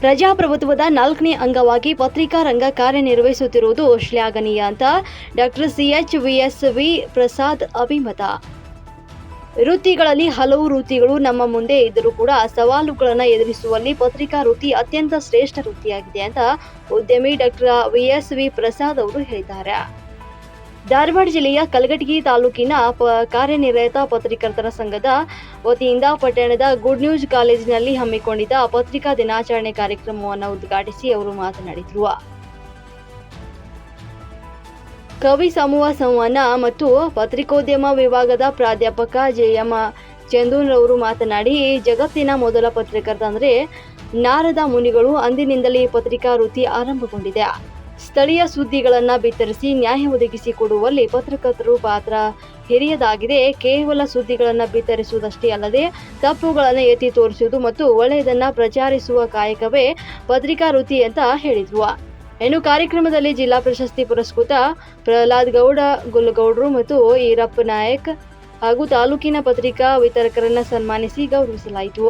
ಪ್ರಜಾಪ್ರಭುತ್ವದ ನಾಲ್ಕನೇ ಅಂಗವಾಗಿ ಪತ್ರಿಕಾ ರಂಗ ಕಾರ್ಯನಿರ್ವಹಿಸುತ್ತಿರುವುದು ಶ್ಲಾಘನೀಯ ಅಂತ ಡಾಕ್ಟರ್ ಸಿಎಚ್ ವಿಎಸ್ವಿ ಪ್ರಸಾದ್ ಅಭಿಮತ. ವೃತ್ತಿಗಳಲ್ಲಿ ಹಲವು ವೃತ್ತಿಗಳು ನಮ್ಮ ಮುಂದೆ ಇದ್ದರೂ ಕೂಡ ಸವಾಲುಗಳನ್ನು ಎದುರಿಸುವಲ್ಲಿ ಪತ್ರಿಕಾ ವೃತ್ತಿ ಅತ್ಯಂತ ಶ್ರೇಷ್ಠ ವೃತ್ತಿಯಾಗಿದೆ ಅಂತ ಉದ್ಯಮಿ ಡಾಕ್ಟರ್ ವಿಎಸ್ವಿ ಪ್ರಸಾದ್ ಅವರು ಹೇಳಿದ್ದಾರೆ. ಧಾರವಾಡ ಜಿಲ್ಲೆಯ ಕಲಘಟಗಿ ತಾಲೂಕಿನ ಪ ಕಾರ್ಯನಿರತ ಪತ್ರಕರ್ತರ ಸಂಘದ ವತಿಯಿಂದ ಪಟ್ಟಣದ ಗುಡ್ ನ್ಯೂಸ್ ಕಾಲೇಜಿನಲ್ಲಿ ಹಮ್ಮಿಕೊಂಡಿದ್ದ ಪತ್ರಿಕಾ ದಿನಾಚರಣೆ ಕಾರ್ಯಕ್ರಮವನ್ನು ಉದ್ಘಾಟಿಸಿ ಅವರು ಮಾತನಾಡಿದರು. ಕವಿ ಸಮೂಹ ಸಂವಹನ ಮತ್ತು ಪತ್ರಿಕೋದ್ಯಮ ವಿಭಾಗದ ಪ್ರಾಧ್ಯಾಪಕ ಜೆಎಂ ಚಂದೂನ್ರವರು ಮಾತನಾಡಿ, ಜಗತ್ತಿನ ಮೊದಲ ಪತ್ರಕರ್ತ ಅಂದರೆ ನಾರದ ಮುನಿಗಳು ಅಂದಿನಿಂದಲೇ ಪತ್ರಿಕಾ ವೃತ್ತಿ ಆರಂಭಗೊಂಡಿದೆ. ಸ್ಥಳೀಯ ಸುದ್ದಿಗಳನ್ನು ಬಿತ್ತರಿಸಿ ನ್ಯಾಯ ಒದಗಿಸಿಕೊಡುವಲ್ಲಿ ಪತ್ರಕರ್ತರು ಪಾತ್ರ ಹಿರಿಯದಾಗಿದೆ. ಕೇವಲ ಸುದ್ದಿಗಳನ್ನು ಬಿತ್ತರಿಸುವುದಷ್ಟೇ ಅಲ್ಲದೆ, ತಪ್ಪುಗಳನ್ನು ಎತ್ತಿ ತೋರಿಸುವುದು ಮತ್ತು ಒಳ್ಳೆಯದನ್ನು ಪ್ರಚಾರಿಸುವ ಕಾಯಕವೇ ಪತ್ರಿಕಾ ವೃತ್ತಿ ಅಂತ ಹೇಳಿದ್ರು ಇನ್ನು ಕಾರ್ಯಕ್ರಮದಲ್ಲಿ ಜಿಲ್ಲಾ ಪ್ರಶಸ್ತಿ ಪುರಸ್ಕೃತ ಪ್ರಹ್ಲಾದ್ ಗೌಡ ಗುಲ್ಲಗೌಡರು ಮತ್ತು ಈರಪ್ಪ ನಾಯಕ್ ಹಾಗೂ ತಾಲೂಕಿನ ಪತ್ರಿಕಾ ವಿತರಕರನ್ನು ಸನ್ಮಾನಿಸಿ ಗೌರವಿಸಲಾಯಿತು.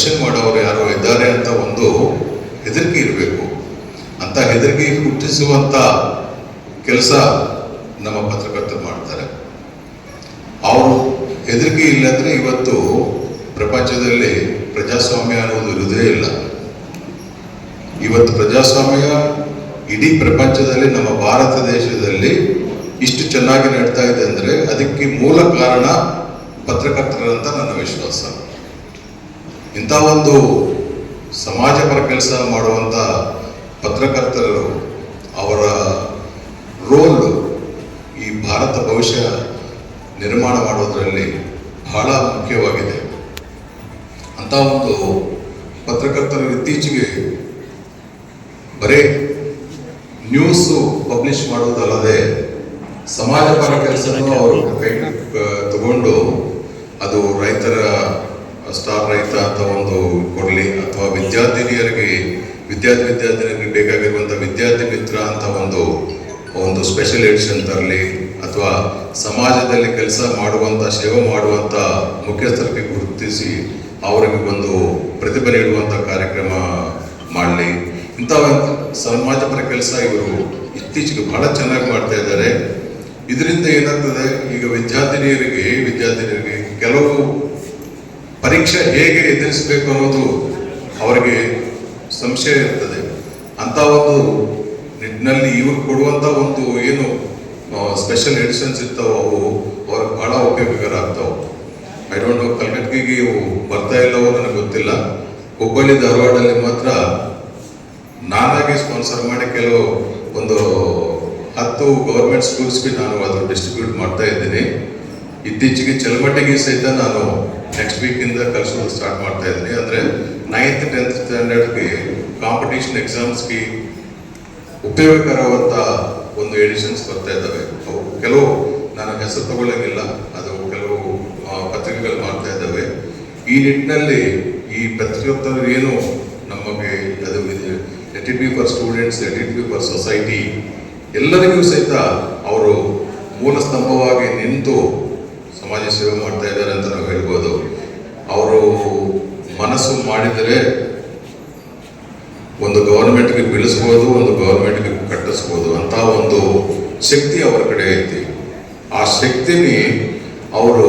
ಕ್ವಶನ್ ಮಾಡೋರು ಯಾರು ಇದ್ದಾರೆ ಅಂತ ಒಂದು ಹೆದರಿಕೆ ಇರಬೇಕು. ಅಂತ ಹೆದರಿಕೆ ಹುಟ್ಟಿಸುವಂತ ಕೆಲಸ ನಮ್ಮ ಪತ್ರಕರ್ತರು ಮಾಡ್ತಾರೆ. ಅವರು ಹೆದರಿಕೆ ಇಲ್ಲಂದ್ರೆ ಇವತ್ತು ಪ್ರಪಂಚದಲ್ಲಿ ಪ್ರಜಾಸ್ವಾಮ್ಯ ಅನ್ನೋದು ಇರುವುದೇ ಇಲ್ಲ. ಇವತ್ತು ಪ್ರಜಾಸ್ವಾಮ್ಯ ಇಡೀ ಪ್ರಪಂಚದಲ್ಲಿ, ನಮ್ಮ ಭಾರತ ದೇಶದಲ್ಲಿ ಇಷ್ಟು ಚೆನ್ನಾಗಿ ನಡೀತಾ ಇದೆ ಅಂದ್ರೆ ಅದಕ್ಕೆ ಮೂಲ ಕಾರಣ ಪತ್ರಕರ್ತರಂತ ನನ್ನ ವಿಶ್ವಾಸ. ಇಂಥ ಒಂದು ಸಮಾಜಪರ ಕೆಲಸ ಮಾಡುವಂಥ ಪತ್ರಕರ್ತರು ಅವರ ರೋಲ್ ಈ ಭಾರತ ಭವಿಷ್ಯ ನಿರ್ಮಾಣ ಮಾಡೋದರಲ್ಲಿ ಬಹಳ ಮುಖ್ಯವಾಗಿದೆ. ಅಂತ ಒಂದು ಪತ್ರಕರ್ತರು ಇತ್ತೀಚೆಗೆ ಬರೀ ನ್ಯೂಸು ಪಬ್ಲಿಷ್ ಮಾಡೋದಲ್ಲದೆ ಸಮಾಜಪರ ಕೆಲಸನೂ ಅವರು ತಗೊಂಡು ಅದು ರೈತರ ಸ್ಟಾರ್ ರೈತ ಅಂತ ಒಂದು ಕೊಡಲಿ ಅಥವಾ ವಿದ್ಯಾರ್ಥಿನಿಯರಿಗೆ, ವಿದ್ಯಾರ್ಥಿ ವಿದ್ಯಾರ್ಥಿನಿಯರಿಗೆ ಬೇಕಾಗಿರುವಂಥ ವಿದ್ಯಾರ್ಥಿ ಮಿತ್ರ ಅಂತ ಒಂದು ಒಂದು ಸ್ಪೆಷಲ್ ಎಡಿಷನ್ ತರಲಿ ಅಥವಾ ಸಮಾಜದಲ್ಲಿ ಕೆಲಸ ಮಾಡುವಂಥ ಸೇವೆ ಮಾಡುವಂಥ ಮುಖ್ಯಸ್ಥರಿಗೆ ಗುರುತಿಸಿ ಅವರಿಗೆ ಒಂದು ಪ್ರತಿಭೆ ನೀಡುವಂಥ ಕಾರ್ಯಕ್ರಮ ಮಾಡಲಿ. ಇಂಥ ಸಮಾಜಪರ ಕೆಲಸ ಇವರು ಇತ್ತೀಚೆಗೆ ಬಹಳ ಚೆನ್ನಾಗಿ ಮಾಡ್ತಾ ಇದ್ದಾರೆ. ಇದರಿಂದ ಏನಾಗ್ತದೆ, ಈಗ ವಿದ್ಯಾರ್ಥಿನಿಯರಿಗೆ ವಿದ್ಯಾರ್ಥಿನಿಯರಿಗೆ ಕೆಲವು ಪರೀಕ್ಷೆ ಹೇಗೆ ಎದುರಿಸಬೇಕು ಅನ್ನೋದು ಅವರಿಗೆ ಸಂಶಯ ಇರ್ತದೆ. ಅಂತ ಒಂದು ನಿಟ್ಟಿನಲ್ಲಿ ಇವರು ಕೊಡುವಂತ ಒಂದು ಏನು ಸ್ಪೆಷಲ್ ಎಡಿಷನ್ಸ್ ಇರ್ತಾವ ಅವು ಅವ್ರಿಗೆ ಬಹಳ ಉಪಯೋಗಕರ ಆಗ್ತಾವ ಐ ಡೋಂಟ್ ನೋ ಕಲ್ಕಟ್ಗಿಗೆ ಇವು ಬರ್ತಾ ಇಲ್ಲವೋ ನನಗೆ ಗೊತ್ತಿಲ್ಲ. ಹುಬ್ಬಳ್ಳಿ ಧಾರವಾಡಲ್ಲಿ ಮಾತ್ರ ನಾನಾಗಿ ಸ್ಪಾನ್ಸರ್ ಮಾಡಿ ಕೆಲವು ಒಂದು ಹತ್ತು ಗೌರ್ಮೆಂಟ್ ಸ್ಕೂಲ್ಸ್ಗೆ ನಾನು ಅದನ್ನು ಡಿಸ್ಟ್ರಿಬ್ಯೂಟ್ ಮಾಡ್ತಾ ಇದ್ದೀನಿ. ಇತ್ತೀಚೆಗೆ ಚಲಮಟ್ಟಿಗೆ ಸಹಿತ ನಾನು ನೆಕ್ಸ್ಟ್ ವೀಕಿಂದ ಕಲಿಸೋದು ಸ್ಟಾರ್ಟ್ ಮಾಡ್ತಾ ಇದ್ದೀನಿ. ಅಂದರೆ ನೈನ್ತ್ ಟೆಂತ್ ಸ್ಟ್ಯಾಂಡರ್ಡ್ಗೆ ಕಾಂಪಿಟೇಷನ್ ಎಕ್ಸಾಮ್ಸ್ಗೆ ಉಪಯೋಗಕರವಾದ ಒಂದು ಎಡಿಷನ್ಸ್ ಬರ್ತಾ ಇದ್ದಾವೆ. ಅವು ಕೆಲವು ನಾನು ಹೆಸರು ತಗೊಳ್ಳೋಂಗಿಲ್ಲ. ಅದು ಕೆಲವು ಪತ್ರಿಕೆಗಳು ಮಾಡ್ತಾ ಇದ್ದಾವೆ. ಈ ನಿಟ್ಟಿನಲ್ಲಿ ಈ ಪತ್ರಿಕೋತ್ತರ ಏನು ನಮಗೆ ಅದು at B for students at P for society ಎಲ್ಲರಿಗೂ ಸಹಿತ ಅವರು ಮೂಲ ಸ್ತಂಭವಾಗಿ ನಿಂತು ಸಮಾಜ ಸೇವೆ ಮಾಡ್ತಾ ಇದ್ದಾರೆ ಅಂತ ನಾವು ಹೇಳ್ಬೋದು ಅವರು ಮನಸ್ಸು ಮಾಡಿದರೆ ಒಂದು ಗವರ್ಮೆಂಟ್ಗೆ ಬೀಳಿಸ್ಬೋದು, ಒಂದು ಗವರ್ಮೆಂಟ್ಗೆ ಕಟ್ಟಿಸ್ಬೋದು ಅಂತ ಒಂದು ಶಕ್ತಿ ಅವರ ಕಡೆ ಐತಿ. ಆ ಶಕ್ತಿನಿ ಅವರು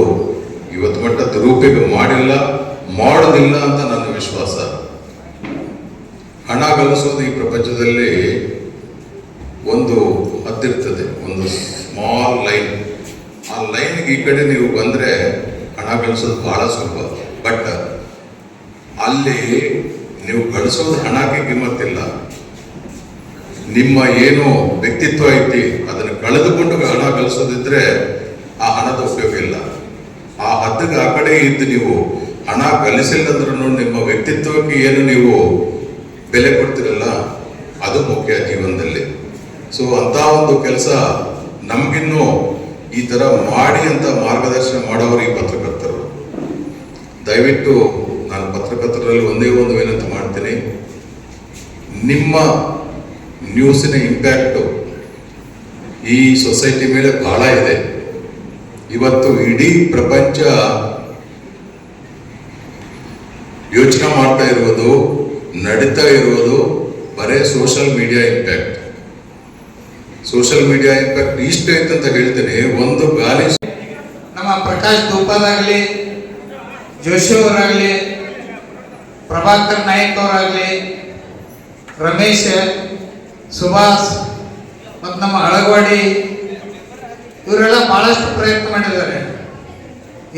ಇವತ್ತು ಮಟ್ಟ ದುರುಪಯೋಗ ಮಾಡಿಲ್ಲ, ಮಾಡೋದಿಲ್ಲ ಅಂತ ನನ್ನ ವಿಶ್ವಾಸ. ಹಣ ಗಳಿಸೋದು ಈ ಪ್ರಪಂಚದಲ್ಲಿ ಒಂದು ಹತ್ತಿರ್ತದೆ, ಒಂದು ಸ್ಮಾಲ್ ಲೈನ್ ಆ ಲೈನ್ಗೆ ಈ ಕಡೆ ನೀವು ಬಂದರೆ ಹಣ ಗಳಿಸೋದು ಬಹಳ ಸುಲಭ. ಬಟ್ ಅಲ್ಲಿ ನೀವು ಗಳಿಸೋದು ಹಣಕ್ಕೆ ಕಿಮ್ಮತ್ತಿಲ್ಲ. ನಿಮ್ಮ ಏನು ವ್ಯಕ್ತಿತ್ವ ಐತಿ, ಅದನ್ನು ಕಳೆದುಕೊಂಡು ಹಣ ಗಳಿಸೋದಿದ್ರೆ ಆ ಹಣದ ಉಪಯೋಗ ಇಲ್ಲ. ಆ ಹದ್ದಿಗೆ ಆ ಕಡೆ ಇದ್ದು ನೀವು ಹಣ ಗಳಿಸಿಲ್ಲಂದ್ರೂ ನಿಮ್ಮ ವ್ಯಕ್ತಿತ್ವಕ್ಕೆ ಏನು ನೀವು ಬೆಲೆ ಕೊಡ್ತಿರಲ್ಲ, ಅದು ಮುಖ್ಯ ಜೀವನದಲ್ಲಿ. ಸೊ ಅಂತ ಒಂದು ಕೆಲಸ ನಮಗಿನ್ನೂ ಈ ತರ ಮಾಡಿ ಅಂತ ಮಾರ್ಗದರ್ಶನ ಮಾಡೋರು ಈ ಪತ್ರಕರ್ತರು. ದಯವಿಟ್ಟು ನಾನು ಪತ್ರಕರ್ತರಲ್ಲಿ ಒಂದೇ ಒಂದು ವಿನಂತಿ ಮಾಡ್ತೀನಿ. ನಿಮ್ಮ ನ್ಯೂಸಿನ ಇಂಪ್ಯಾಕ್ಟು ಈ ಸೊಸೈಟಿ ಮೇಲೆ ಬಹಳ ಇದೆ. ಇವತ್ತು ಇಡೀ ಪ್ರಪಂಚ ಯೋಚನೆ ಮಾಡ್ತಾ ಇರುವುದು, ನಡೀತಾ ಇರುವುದು ಬರೇ social media impact social media impact ಇಷ್ಟು ಐತೆ ಅಂತ ಹೇಳ್ತೀನಿ. ಒಂದು ಗಾಲಿ ನಮ್ಮ ಪ್ರಕಾಶ್ ಧೂಪದಾಗಲಿ ಜೋಶಿ ಅವರಾಗಲಿ, ಪ್ರಭಾಕರ್ ನಾಯಕ್ ಅವರಾಗಲಿ, ರಮೇಶ್, ಸುಭಾಷ್, ಮತ್ತು ನಮ್ಮ ಅಳಗವಾಡಿ ಇವರೆಲ್ಲ ಭಾಳಷ್ಟು ಪ್ರಯತ್ನ ಮಾಡಿದ್ದಾರೆ.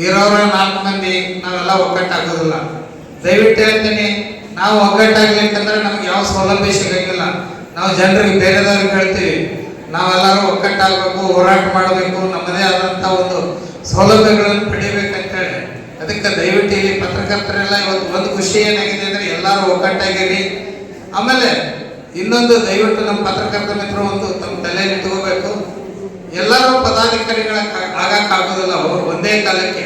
ಇರೋರ ನಾಲ್ಕು ಮಂದಿ, ನಾವೆಲ್ಲ ಒಗ್ಗಟ್ಟಾಗೋದಿಲ್ಲ. ದಯವಿಟ್ಟು ಹೇಳ್ತೀನಿ, ನಾವು ಒಗ್ಗಟ್ಟಾಗ್ಲಿಕ್ಕಂದ್ರೆ ನಮ್ಗೆ ಯಾವ ಸೌಲಭ್ಯ ಸಿಗಂಗಿಲ್ಲ. ನಾವು ಜನರಿಗೆ ಬೇರೆದವ್ರಿಗೆ ಹೇಳ್ತೀವಿ, ನಾವೆಲ್ಲರೂ ಒಗ್ಗಟ್ಟಾಗಬೇಕು, ಹೋರಾಟ ಮಾಡಬೇಕು, ನಮ್ಮದೇ ಆದಂಥ ಒಂದು ಸೌಲಭ್ಯಗಳನ್ನು ಪಡಿಬೇಕಂತೇಳಿ ಅದಕ್ಕೆ ದಯವಿಟ್ಟು ಇಲ್ಲಿ ಪತ್ರಕರ್ತರೆಲ್ಲ ಇವತ್ತು ಒಂದು ಖುಷಿ ಏನಾಗಿದೆ ಅಂದ್ರೆ ಎಲ್ಲರೂ ಒಗ್ಗಟ್ಟಾಗಿರಿ. ಆಮೇಲೆ ಇನ್ನೊಂದು ದಯವಿಟ್ಟು ನಮ್ಮ ಪತ್ರಕರ್ತ ಮಿತ್ರ ಒಂದು ತಮ್ಮ ತಲೆಯಲ್ಲಿ ತಗೋಬೇಕು. ಎಲ್ಲರೂ ಪದಾಧಿಕಾರಿಗಳ ಆಗಕ್ಕಾಗೋದಿಲ್ಲ ಅವರು ಒಂದೇ ಕಾಲಕ್ಕೆ.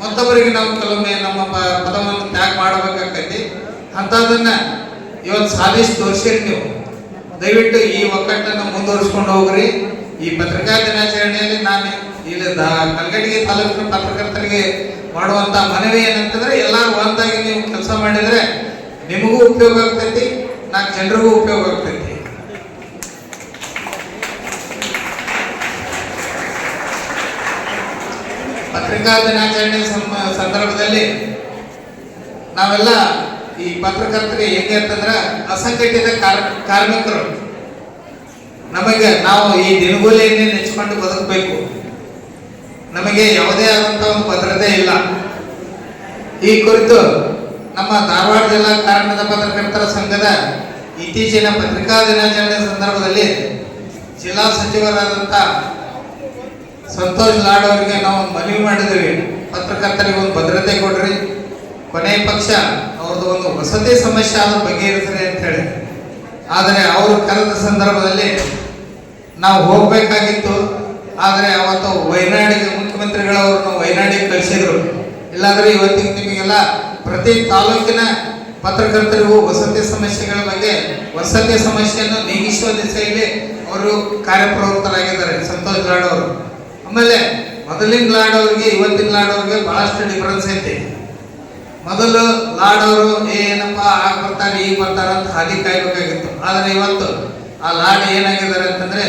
ಮತ್ತೊಬ್ಬರಿಗೆ ನಾವು ಕೆಲವೊಮ್ಮೆ ನಮ್ಮ ಪದವನ್ನು ತ್ಯಾಗ ಮಾಡಬೇಕಾಗ್ತೈತಿ. ಅಂಥದನ್ನ ಇವತ್ತು ಸಾಧಿಸಿ ತೋರಿಸಿರಿ ನೀವು. ದಯವಿಟ್ಟು ಈ ಒಕ್ಕಟ್ಟನ್ನು ಮುಂದುವರಿಸ್ಕೊಂಡು ಹೋಗ್ರಿ. ಈ ಪತ್ರಿಕಾ ದಿನಾಚರಣೆಯಲ್ಲಿ ನಾನು ಇಲ್ಲಿ ಕಲ್ಗಡಿಗೆ ತಾಲೂಕಿನ ಪತ್ರಕರ್ತರಿಗೆ ಮಾಡುವಂತ ಮನವಿ ಏನಂತಂದ್ರೆ ಎಲ್ಲರೂ ಒಂದಾಗಿ ನೀವು ಕೆಲಸ ಮಾಡಿದ್ರೆ ನಿಮಗೂ ಉಪಯೋಗ ಆಗ್ತೈತಿ ನಾಲ್ಕು ಜನರಿಗೂ ಉಪಯೋಗ ಆಗ್ತೈತಿ. ಪತ್ರಿಕಾ ದಿನಾಚರಣೆ ಸಂದರ್ಭದಲ್ಲಿ ನಾವೆಲ್ಲ ಈ ಪತ್ರಕರ್ತರಿಗೆ ಹೆಂಗೆ ಅಂತಂದ್ರೆ ಅಸಂಘಟಿತ ಕಾರ್- ಕಾರ್ಮಿಕರು. ನಮಗೆ ನಾವು ಈ ದಿನಗೂಲಿಯನ್ನೇ ನೆಚ್ಕೊಂಡು ಬದುಕಬೇಕು. ನಮಗೆ ಯಾವುದೇ ಆದಂತಹ ಒಂದು ಭದ್ರತೆ ಇಲ್ಲ. ಈ ಕುರಿತು ನಮ್ಮ ಧಾರವಾಡ ಜಿಲ್ಲಾ ಕಾರಣದ ಪತ್ರಕರ್ತರ ಸಂಘದ ಇತ್ತೀಚಿನ ಪತ್ರಿಕಾ ದಿನಾಚರಣೆ ಸಂದರ್ಭದಲ್ಲಿ ಜಿಲ್ಲಾ ಸಚಿವರಾದಂಥ ಸಂತೋಷ್ ಲಾಡ್ ಅವರಿಗೆ ನಾವು ಮನವಿ ಮಾಡಿದ್ವಿ ಪತ್ರಕರ್ತರಿಗೆ ಒಂದು ಭದ್ರತೆ ಕೊಡ್ರಿ. ಕೊನೆ ಪಕ್ಷ ಅವ್ರದ್ದು ಒಂದು ವಸತಿ ಸಮಸ್ಯೆ ಆದ್ರೂ ಬಗೆಹರಿಸ್ರಿ ಅಂತ ಹೇಳಿ. ಆದರೆ ಅವರು ಕರೆದ ಸಂದರ್ಭದಲ್ಲಿ ನಾವು ಹೋಗ್ಬೇಕಾಗಿತ್ತು. ಆದರೆ ಅವತ್ತು ವೈನಾಡಿಗೆ ಮುಖ್ಯಮಂತ್ರಿಗಳವ್ರನ್ನ ವಯನಾಡಿಗೆ ಕಳಿಸಿದ್ರು. ಇಲ್ಲಾಂದ್ರೆ ಇವತ್ತಿಗೆ ನಿಮಗೆಲ್ಲ ಪ್ರತಿ ತಾಲೂಕಿನ ಪತ್ರಕರ್ತರಿಗೂ ವಸತಿ ಸಮಸ್ಯೆಗಳ ಬಗ್ಗೆ, ವಸತಿ ಸಮಸ್ಯೆಯನ್ನು ನೀಗಿಸುವ ದಿಸೆಯಲ್ಲಿ ಅವರು ಕಾರ್ಯಪ್ರವೃತ್ತರಾಗಿದ್ದಾರೆ, ಸಂತೋಷ್ ಲಾಡ್ ಅವರು. ಆಮೇಲೆ ಮೊದಲಿನ ಲಾಡ್ ಅವ್ರಿಗೆ, ಇವತ್ತಿನ ಲಾಡ್ ಅವ್ರಿಗೆ ಬಹಳಷ್ಟು ಡಿಫರೆನ್ಸ್ ಐತಿ. ಮೊದಲು ಲಾಡ್ ಅವರು ಏನಪ್ಪ ಆಗ ಬರ್ತಾರೆ ಈಗ ಬರ್ತಾರೆ ಅಂತ ಹಾದಿ ಕಾಯ್ಬೇಕಾಗಿತ್ತು. ಆದ್ರೆ ಇವತ್ತು ಆ ಲಾಡ್ ಏನಾಗಿದ್ದಾರೆ ಅಂತಂದ್ರೆ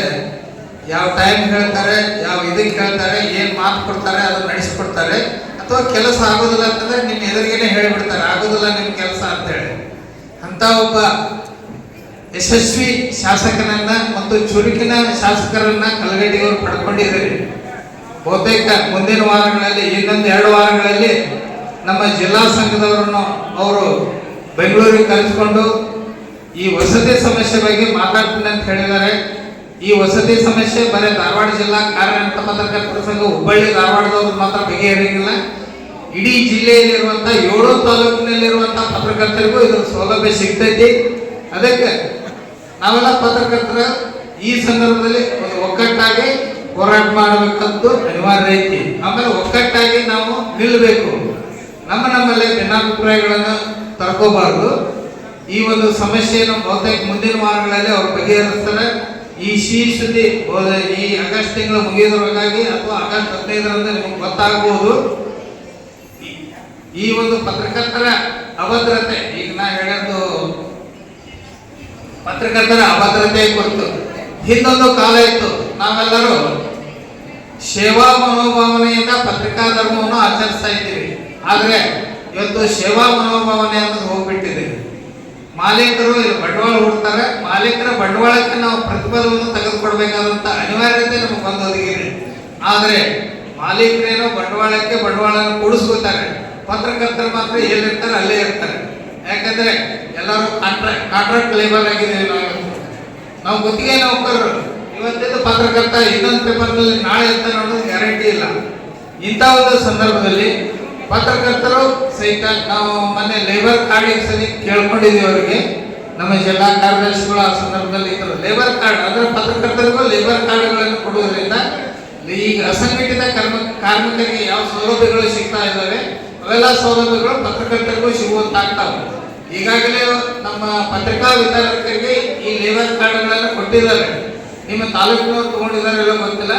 ಯಾವ ಟೈಮ್ ಹೇಳ್ತಾರೆ, ಯಾವ ಇದಕ್ಕೆ ಹೇಳ್ತಾರೆ, ಏನ್ ಮಾತು ಕೊಡ್ತಾರೆ, ಅದನ್ನ ನಡೆಸ್ಕೊಡ್ತಾರೆ, ಅಥವಾ ಕೆಲಸ ಆಗೋದಿಲ್ಲ ಅಂತಂದ್ರೆ ನಿಮ್ ಎದುರಿಗೇನೆ ಹೇಳಿಬಿಡ್ತಾರೆ, ಆಗೋದಿಲ್ಲ ನಿಮ್ ಕೆಲಸ ಅಂತ ಹೇಳಿ ಅಂತ ಒಬ್ಬ ಯಶಸ್ವಿ ಶಾಸಕನನ್ನ ಮತ್ತು ಚುರುಕಿನ ಶಾಸಕರನ್ನ ಕಲಗಟ್ಟಿಯವರು ಪಡ್ಕೊಂಡಿದ್ದಾರೆ. ಬಹುತೇಕ ಮುಂದಿನ ವಾರಗಳಲ್ಲಿ, ಇನ್ನೊಂದು ಎರಡು ವಾರಗಳಲ್ಲಿ ನಮ್ಮ ಜಿಲ್ಲಾ ಸಂಘದವರನ್ನು ಅವರು ಬೆಂಗಳೂರಿಗೆ ಕರೆಸಿಕೊಂಡು ಈ ವಸತಿ ಸಮಸ್ಯೆ ಬಗ್ಗೆ ಮಾತಾಡ್ತೀನಿ ಅಂತ ಹೇಳಿದ್ದಾರೆ. ಈ ವಸತಿ ಸಮಸ್ಯೆ ಬರೀ ಧಾರವಾಡ ಜಿಲ್ಲಾ ಕಾರ್ಯನಿರತ ಪತ್ರಕರ್ತರ ಸಂಘ ಹುಬ್ಬಳ್ಳಿ, ಧಾರವಾಡದವ್ರು ಮಾತ್ರ ಬಗೆಹರಿಯಂಗಿಲ್ಲ ಇಡೀ ಜಿಲ್ಲೆಯಲ್ಲಿರುವಂತ ಏಳು ತಾಲೂಕಿನಲ್ಲಿರುವಂತ ಪತ್ರಕರ್ತರಿಗೂ ಇದ್ರ ಸೌಲಭ್ಯ ಸಿಗ್ತೈತಿ. ಅದಕ್ಕೆ ನಾವೆಲ್ಲ ಪತ್ರಕರ್ತರ ಈ ಸಂದರ್ಭದಲ್ಲಿ ಒಂದು ಒಗ್ಗಟ್ಟಾಗಿ ಹೋರಾಟ ಮಾಡಬೇಕಂತೂ ಅನಿವಾರ್ಯ ಐತಿ. ಆಮೇಲೆ ಒಗ್ಗಟ್ಟಾಗಿ ನಾವು ನಿಲ್ಲಬೇಕು ನಮ್ಮ ನಮ್ಮಲ್ಲೇ ಭಿನ್ನಾಭಿಪ್ರಾಯಗಳನ್ನು ತಡ್ಕೋಬಾರ್ದು ಈ ಒಂದು ಸಮಸ್ಯೆಯನ್ನು ಬಹುತೇಕ ಮುಂದಿನ ವಾರಗಳಲ್ಲಿ ಅವ್ರು ಬಗೆಹರಿಸ್ತಾರೆ. ಈ ಶೀರ್ಷತೆ ಈ ಆಗಸ್ಟ್ ತಿಂಗಳು ಮುಗಿಯೋದ್ರೊಳಗಾಗಿ ಅಥವಾ ಆಗಸ್ಟ್ ಹದಿನೈದರಂದು ನಿಮಗೆ ಗೊತ್ತಾಗಬಹುದು ಈ- ಒಂದು ಪತ್ರಕರ್ತರ ಅಭದ್ರತೆ, ಈಗ ನಾ ಹೇಳೋದು ಪತ್ರಕರ್ತರ ಅಭದ್ರತೆ ಕುರಿತು. ಹಿಂದೊಂದು ಕಾಲ ಇತ್ತು, ನಾವೆಲ್ಲರೂ ಸೇವಾ ಮನೋಭಾವನೆಯಿಂದ ಪತ್ರಿಕಾ ಧರ್ಮವನ್ನು ಆಚರಿಸ್ತಾ ಇದ್ದೀವಿ. ಆದರೆ ಇವತ್ತು ಸೇವಾ ಮನೋಭಾವನೆ ಅನ್ನೋದು ಹೋಗ್ಬಿಟ್ಟಿದೆ. ಮಾಲೀಕರು ಇಲ್ಲಿ ಬಂಡವಾಳ ಹೂಡ್ತಾರೆ. ಮಾಲೀಕರ ಬಂಡವಾಳಕ್ಕೆ ನಾವು ಪ್ರತಿಫಲವನ್ನು ತೆಗೆದುಕೊಡ್ಬೇಕಾದಂತ ಅನಿವಾರ್ಯತೆ ನಮಗೆ ಬಂದು ಆದರೆ ಮಾಲೀಕರೇನೋ ಬಂಡವಾಳಕ್ಕೆ ಬಂಡವಾಳನ ಕೂಡಿಸ್ಕೊತಾರೆ ಪತ್ರಕರ್ತರು ಮಾತ್ರ ಎಲ್ಲಿರ್ತಾರೆ, ಅಲ್ಲೇ ಇರ್ತಾರೆ. ಯಾಕಂದ್ರೆ ಎಲ್ಲರೂ ಕಾಂಟ್ರಾಕ್ಟ್ ಕಾಂಟ್ರಾಕ್ಟ್ ಲೇಬರ್ ಆಗಿದ್ದೀವಿ ನಾವು. ಗುತ್ತಿಗೆ ನೌಕರರು. ಇವತ್ತಿನ ಪತ್ರಕರ್ತ ಇನ್ನೊಂದು ಪೇಪರ್ನಲ್ಲಿ ನಾಳೆ ಅಂತ ನೋಡೋದು ಗ್ಯಾರಂಟಿ ಇಲ್ಲ. ಇಂಥ ಒಂದು ಸಂದರ್ಭದಲ್ಲಿ ಪತ್ರಕರ್ತರು ಸಹಿತ ನಾವು ಮೊನ್ನೆ ಲೇಬರ್ ಕಾರ್ಡ್ ಸರಿ ಕೇಳ್ಕೊಂಡಿದ್ದೀವಿ ಅವರಿಗೆ. ನಮ್ಮ ಜಿಲ್ಲಾ ಕಾರ್ಯದರ್ಶಿಗಳು ಆ ಸಂದರ್ಭದಲ್ಲಿ ಇದ್ರು. ಲೇಬರ್ ಕಾರ್ಡ್ ಅಂದ್ರೆ ಪತ್ರಕರ್ತರಿಗೂ ಲೇಬರ್ ಕಾರ್ಡ್ಗಳನ್ನು ಕೊಡುವುದರಿಂದ ಈಗ ಅಸಂಘಟಿತ ಕರ್ಮ, ಕಾರ್ಮಿಕರಿಗೆ ಯಾವ ಸೌಲಭ್ಯಗಳು ಸಿಗ್ತಾ ಇದ್ದಾವೆ, ಅವೆಲ್ಲ ಸೌಲಭ್ಯಗಳು ಪತ್ರಕರ್ತರಿಗೂ ಸಿಗುವಂತಾಗ್ತಾವೆ ಈಗಾಗಲೇ ನಮ್ಮ ಪತ್ರಿಕಾ ವಿತರಕರಿಗೆ ಈ ಲೇಬರ್ ಕಾರ್ಡ್ಗಳನ್ನು ಕೊಟ್ಟಿದ್ದಾರೆ. ನಿಮ್ಮ ತಾಲೂಕಿನವ್ರು ತಗೊಂಡಿದ್ದಾರೆ ಗೊತ್ತಿಲ್ಲ.